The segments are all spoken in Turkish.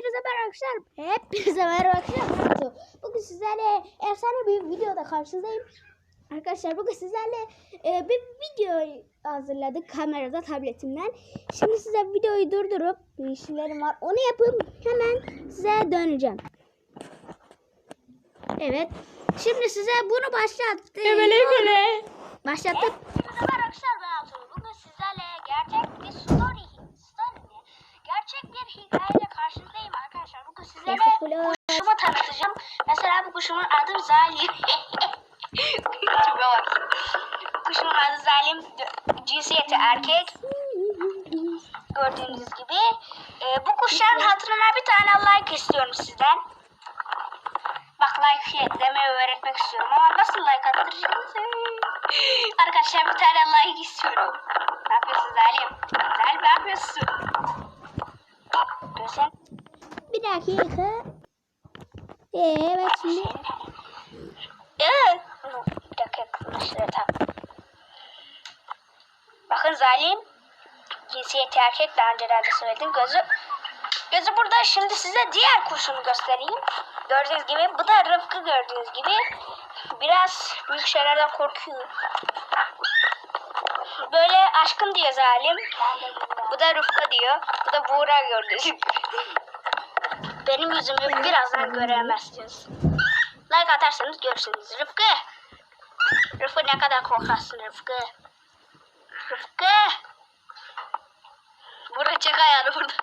Hepinize merhaba arkadaşlar. Hepinize merhaba arkadaşlar. Bugün sizlerle efsane bir videoda karşınızdayım. Arkadaşlar bugün sizlerle e, bir video hazırladık kamerada tabletimden. Şimdi size videoyu durdurup bir işlerim var. Onu yapıp hemen size döneceğim. Evet. Şimdi size bunu başlattım. Ebele Başlattım. Hepinize merhaba arkadaşlar kuşumun adı Zalim. Tipe bak. Kuşumun adı Zalim. Cinsiyeti erkek. Gördüğünüz gibi. Ee, bu kuşların hatırına bir tane like istiyorum sizden. Bak like demeyi öğretmek istiyorum ama nasıl like attıracağız? Arkadaşlar bir tane like istiyorum. Ne yapıyorsun Zalim? Zalim ne yapıyorsun? Göster. Bir dakika. Ee, evet şimdi. Evet. Bir dakika kılıçları tak. Bakın Zalim. Cinsiyeti erkek daha önceden de söyledim. Gözü Gözü burada. Şimdi size diğer kuşunu göstereyim. Gördüğünüz gibi bu da Rıfkı gördüğünüz gibi. Biraz büyük şeylerden korkuyor. Böyle aşkım diyor Zalim. Bu da Rıfkı diyor. Bu da Buğra gördüğünüz gibi. Benim yüzümü birazdan göremezsiniz. Like atarsanız görürsünüz. Rıfkı. Rıfkı ne kadar korkarsın Rıfkı. Rıfkı. Burada çek ayağını burada.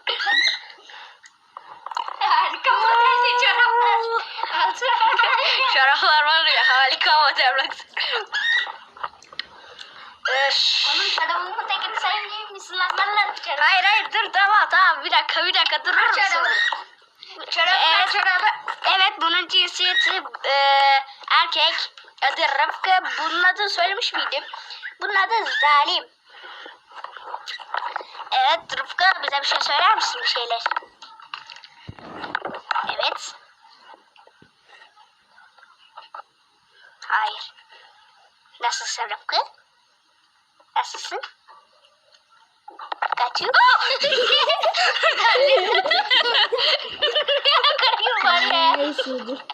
harika model çoraplar. çoraplar var ya harika model. Onun adamın tekini saymayayım mısın lan? Hayır hayır dur tamam tamam bir dakika bir dakika durur musun? Evet, evet bunun cinsiyeti e, erkek adı Rıfkı. Bunun adını söylemiş miydim? Bunun adı Zalim. Evet Rıfkı bize bir şey söyler misin bir şeyler? Evet. Hayır. Nasılsın Rıfkı? Nasılsın? Kaçıyor. Neyse.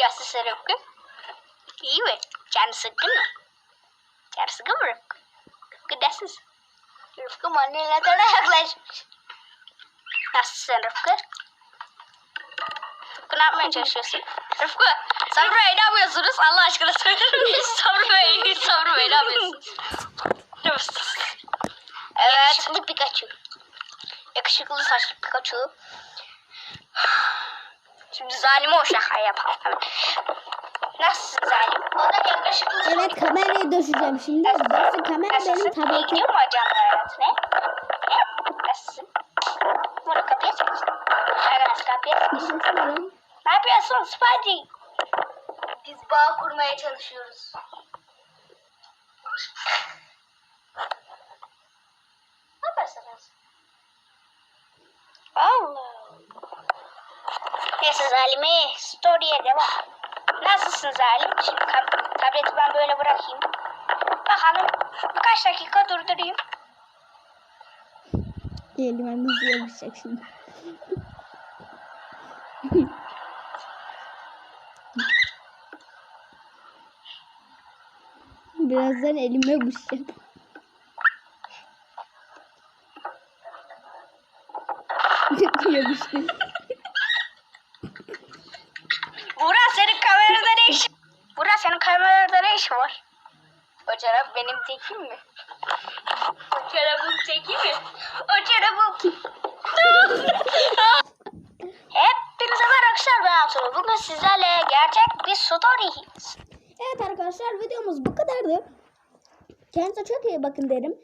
Nasılsın Rıfkı? İyi mi? Canı sıkkın mı? Canı sıkkın mı Rıfkı? Rıfkı nasılsın? Rıfkı mannelerden yaklaşmış. Nasılsın Rıfkı? Rıfkı ne yapmaya çalışıyorsun? Rıfkı, Sabri Bey ne yapıyorsunuz? Allah aşkına söyler misiniz? Sabri Bey, Sabri Bey? Ne yapıyorsunuz? Evet. Yakışıklı Pikachu. Yakışıklı saçlı Pikachu. Zalime o şaka yapalım. Nasılsın zalim? O da yakışıklı. Evet kamerayı döşeceğim şimdi. Nasıl kamera benim Nasılsın? İyi tabletim. gidiyor mu ajanlar hayatına? Nasılsın? Bunu kapıya çeksin. Arkadaş kapıya çeksin. Ne yapıyorsun Spidey? Biz bağ kurmaya çalışıyoruz. Ne yapıyorsunuz? Allah. Neyse Zalime, story'e devam. Nasılsın Zalim? Şimdi tab- tableti ben böyle bırakayım. Bakalım birkaç dakika durdurayım. Elime müziğe yapacak şimdi. Birazdan elime yapışacak. Yapıştı. Burak senin kamerada ne işin? Burak senin kamerada ne işin var? O benim tekim mi? O çorabım teki mi? O çorabım... Hepinize merhaba arkadaşlar ben Ertuğrul. Bugün sizlerle gerçek bir story. Evet arkadaşlar videomuz bu kadardı. Kendinize çok iyi bakın derim.